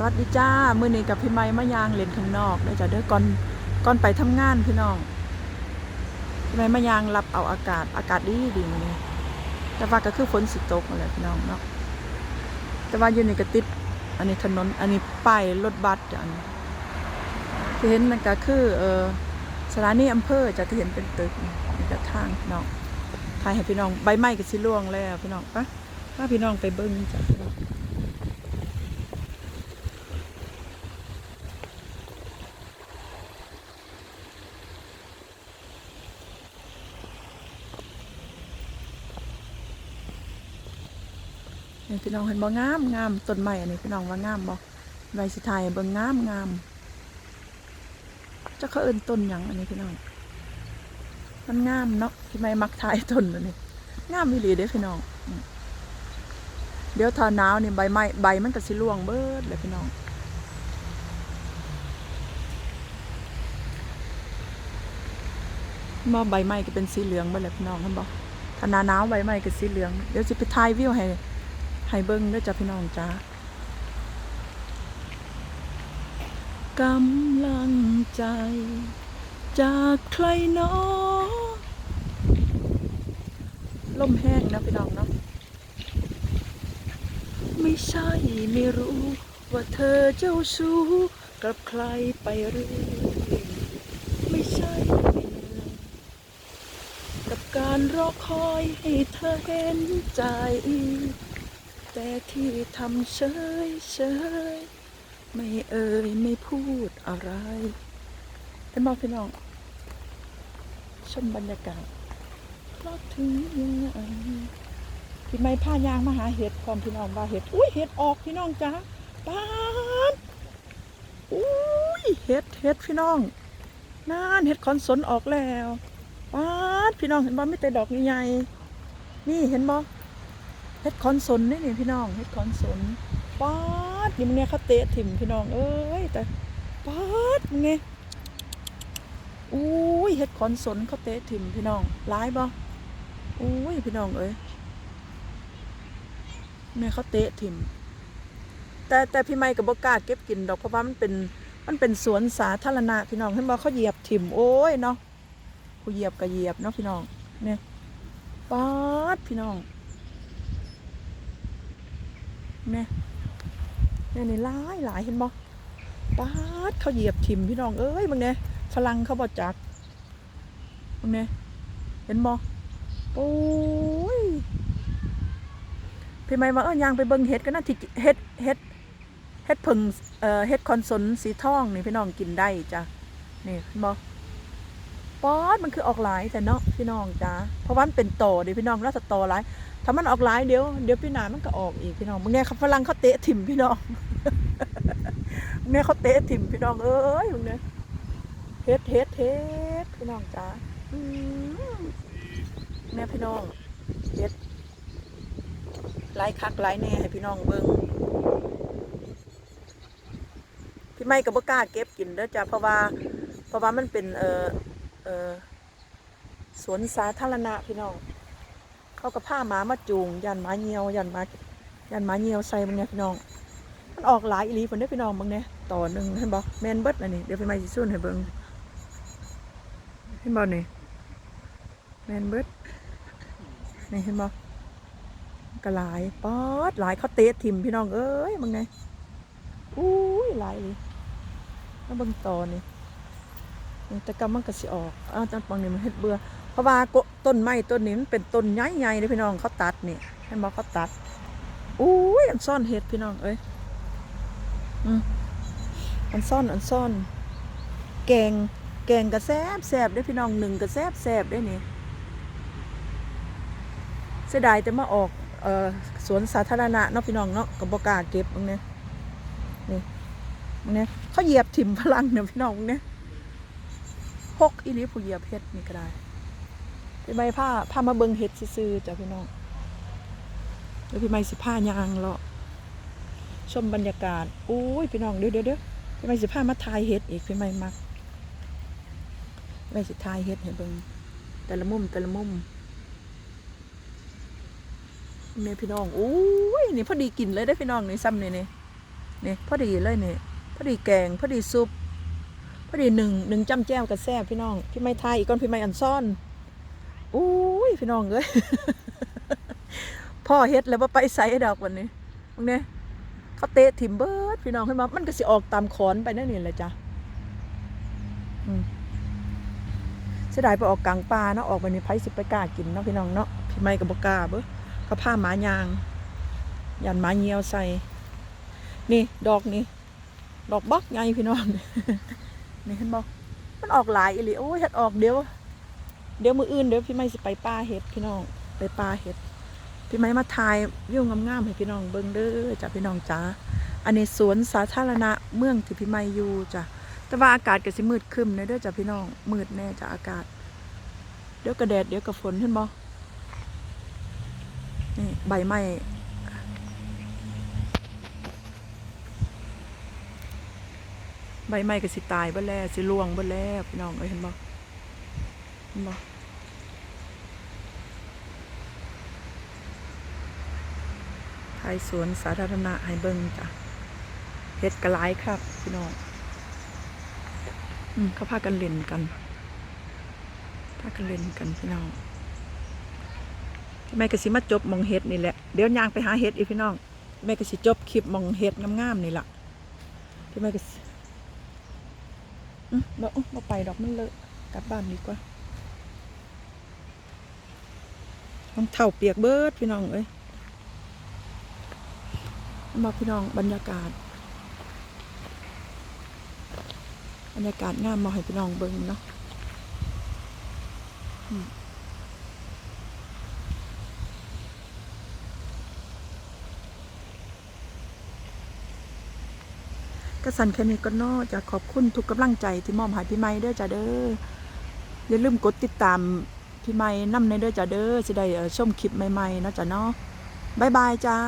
สวัสดีจ้า มือนี้กับพี่ไม้มายางเล่นข้างนอกเด้จ้ะเด้อก่อนก่อนไปทำงานพี่น้องพี่ไม้มายางรับเอาอากาศอากาศดีดีมือนี้แต่ว่าก็คือฝนสิตกนั่นแหละพี่น้องเนาะแต่ว่าอยู่นี่ก็ติดอันนี้ถนนอันนี้ป้ายรถบัสจ้ะอันนี้ที่เห็นนั่นก็คือเออสถานีอำเภอจะที่เห็นเป็นตึกนี่ก็ทางพี่น้องถ่ายให้พี่น้องใบไม้ก็สิร่วงแล้วพี่น้องปะพาพี่น้องไปเบิ่งจ้ะพี่น้อง นี่พี่น้องเห็นบ่งามงามต้นไม้อันนี้พี่น้องว่างามบ่ใบสิไทยเบิ่งงามงามจะเขาเอิ้นต้นหยังอันนี้พี่น้องมันงามเนาะพี่ไม่มักทายต้นอันนี้งามอีหลีเด้อพี่น้อง เดี๋ยวถ้าหนาวนี่ใบไม้ใบมันก็สิร่วงเบิดเลยพี่น้องบ่ใบไม้ก็เป็นสีเหลืองเบิดเลยพี่น้องเห็นบ่ถ้าหนาหนาวใบไม้ก็สีเหลือง เดี๋ยวสิไปถ่ายวิวให้ ให้เบิ้งด้อจ้ะพี่น้องจ้ากำลังใจ จากใครเนาะลมแห้งนะพี่น้องเนาะไม่ใช่ไม่รู้ ว่าเธอเจ้าชู้กับใครไปเรื่อไม่ใช่ไม่เหนื่อยกับการรอคอยให้เธอเห็นใจ แต่ที่ทำเฉยเฉยไม่เอ่ยไม่พูดอะไรเห็นบอพี่น้องชมบรรยากาศเพราะถึงยังไงพี่ไม่ผ้ายางมาหาเห็ดความพี่น้องว่าเห็ดอุ้ยเห็ดออกพี่น้องจ้าป้าอุ้ยเห็ดเห็ดพี่น้องนั่นเห็ดคอนสนออกแล้วป้าพี่น้องเห็นบ่ไม่แต่ดอกใหญ่ๆนี่เห็นบ่ เฮ็ดคอนสนนี่นี่พี่น้องเฮ็ดคอนสนป๊าดนี่มึงเนี่ยเขาเตะถิ่มพี่น้องเอ้ยแต่ป๊าดมึงไงอุ้ยเฮ็ดคอนสนเขาเตะถิ่มพี่น้องร้ายบ่อุ้ยพี่น้องเอ้ยแม่เขาเตะถิ่มแต่แต่พี่ไม่กับบกล้าเก็บกินดอกเพราะว่ามันเป็นมันเป็นสวนสาธารณะพี่น้องเห็นบ่เขาเหยียบถิ่มโอ้ยเนาะผู้เหยียบก็เหยียบเนาะพี่น้องเนี่ยป๊าดพี่น้อง นี่ยเนี่ยนี่หลายหลายเห็นบ่ป้าดเขาเหยียบถิ่มพี่น้องเอ้ยมึงเนี่ยฝรั่งเขาบ่จักมึงเนี่ยเห็นบ่โอ้ยพี่ไม่มาเอ้ยยางไปเบิ่งเห็ดกันนะที่เห็ดเห็ดเห็ดผึ่งเอ่อเห็ดคอนสนสีทองนี่พี่น้องกินได้จ้ะนี่เห็นบ่ ป๊อดมันคือออกหลายแต่เนาะพี่น้องจ้ะเพราะว่ามันเป็นโตเดิพี่น้องแล้วสตอหลายถ้ามันออกหลายเดี๋ยวเดี๋ยวพี่นามันก็ออกอีกพี่น้องมึงเนี่ยเขาฝรั่งเขาเตะถิ่มพี่น้องมึงเนี่ยเขาเตะถิ่มพี่น้องเอ้ยมึงเนี่ยเฮ็ดเฮ็ดเฮ็ดพี่น้องจ้าแม่พี่น้องเฮ็ดหลายคักหลายแน่ให้พี่น้องเบิ่งพี่ไม่ก็บ่กล้าเก็บกินเด้อจ้าเพราะว่า เพราะว่ามันเป็นเอ่อเอ่อ สวนสาธารณะพี่น้อง เขาก็ผ้าหมามาจูง ยันหมาเหี่ยว ยันหมายันหมาเหี่ยวใส่มึงเนี่ยพี่น้อง มันออกหลายอีลีผลได้พี่น้องมึงเนี่ยต่อหนึ่งเห็นบ่แมนเบิดอันนี้เดี๋ยวไมาสิซุ่นให้เบิ่งเห็นบ่นี่แมนเบิดนี่เห็นบ่ก็หลายป๊อดหลายเขาเตะถิ่มพี่น้องเอ้ยมึงเนี่ยอุ้ยหลายเลยแล้วเบิ่งต่อนี่ แต่กำมันก็สิออกอ้าวจังบางนี่มันเฮ็ดเบื่อเพราะว่าโกต้นไม้ต้นนี้มันเป็นต้นใหญ่ๆเลยพี่น้องเขาตัดนี่เห็นบอกเขาตัดอุ้ยอันซ่อนเห็ดพี่น้องเอ้ยอันซ่อนอันซ่อน แกงแกงกระแซบแซบได้พี่น้องหนึ่งกระแซบแซบได้นี่เสียดายแต่มาออกเออสวนสาธารณะเนาะพี่น้องเนาะกับบกาเก็บตรงนี้นี่ตรงนี้เขาเหยียบถิ่มพลังเนี่ยพี่น้องตรงนี้ พกอีหลีผู้เหยียบเห็ดนี่ก็ได้พี่ไม้ผ้าผ้ามาเบิงเห็ดซื่อๆจ้ะพี่น้องแล้วพี่ไม้สิผ้ายางเลาะชมบรรยากาศโอ้ยพี่น้องเดี๋ยวเดี๋ยวเดี๋ยวพี่ไม้สิผ้ามาทายเห็ดอีกพี่ไม้มักพี่ไม้สิทายเห็ดให้เบิงแต่ละมุมแต่ละมุมเนี่ยพี่น้องโอ้ยนี่พอดีกินเลยได้พี่น้องนี่ซ้ำนี่นี่นี่พอดีเลยนี่พอดีแกงพอดีซุป พอดีหนึ่งหนึ่งจ้ำแจ้วกับแซ่บพี่น้อง พี่ไม่ทายอีกก้อนพี่ไม่อันซ่อนอุ้ยพี่น้องเอ้ยพ่อเฮ็ดแล้วว่าไปใส่ดอกวันนี้ตรงนี้เขาเตะถิ่มเบิร์ดพี่น้องขึ้นมา มันก็สิออกตามขอนไปนั่นนี่แหละจ้ะเสียดายไปออกกลางป่าเนาะออกไปนี่ไผสิไปกล้ากินเนาะพี่น้องเนาะพี่ไม่กับบกล้าเบ้อเขาผ้าหมายาง ยันหมาเงียวใส่ นี่ ดอกนี่ ดอกบักไงพี่น้อง นี่เห็นบอกมันออกหลายอีหลีโอ้ยเห็ดออกเดี๋ยว เดี๋ยวมืออื่นเดี๋ยวพี่ไม่สิไปป่าเห็ดพี่น้องไปป่าเห็ดพี่ไม่มาถ่ายวิวงามๆให้พี่น้องเบิ่งเด้อจ้ะพี่น้องจ้าอันนี้สวนสาธารณะเมืองที่พี่ไม่อยู่จ้ะแต่ว่าอากาศก็สิมืดคึมเนเด้อจ้ะพี่น้องมืดแน่จ้ะอากาศ เดี๋ยวก็แดดเดี๋ยวก็ฝนเห็นบ่นี่ใบไม้ ใบไม้ก็สิตายบ่แล้วสิร่วงบ่แล้วพี่น้องเอ้ยเห็นบ่เห็นบ่ไทยสวนสาธารณะให้เบิ่งจ้ะเฮ็ดกระหลครับ พี่น้องอืมเขาพากันเล่นกันพากันเล่นกันพี่น้องแม่ก็สิมาจบมองเฮ็ดนี่แหละ เดี๋ยวยางไปหาเฮ็ดอีกพี่น้อง แม่ก็สิจบคลิปมองเฮ็ดงามๆนี่ล่ะที่แม่ก็สิ เดี๋ยวอุ๊ยบ่ไปดอกมันเลอะกลับบ้านดีกว่ารองเท่าเปียกเบิดพี่น้องเอ้ยมาพี่น้องบรรยากาศ บรรยากาศงามมาให้พี่น้องเบิ่งเนาะ กระสันแค่นี้ก็นอจะขอบคุณทุกกำลังใจที่มอบให้พี่ไม้เด้อจ้าเด้ออย่าลืมกดติดตามพี่ไม้นำในเด้อจ้าเด้อจะได้ชมคลิปใหม่ๆนะจ้าเนาะบายบายจ้า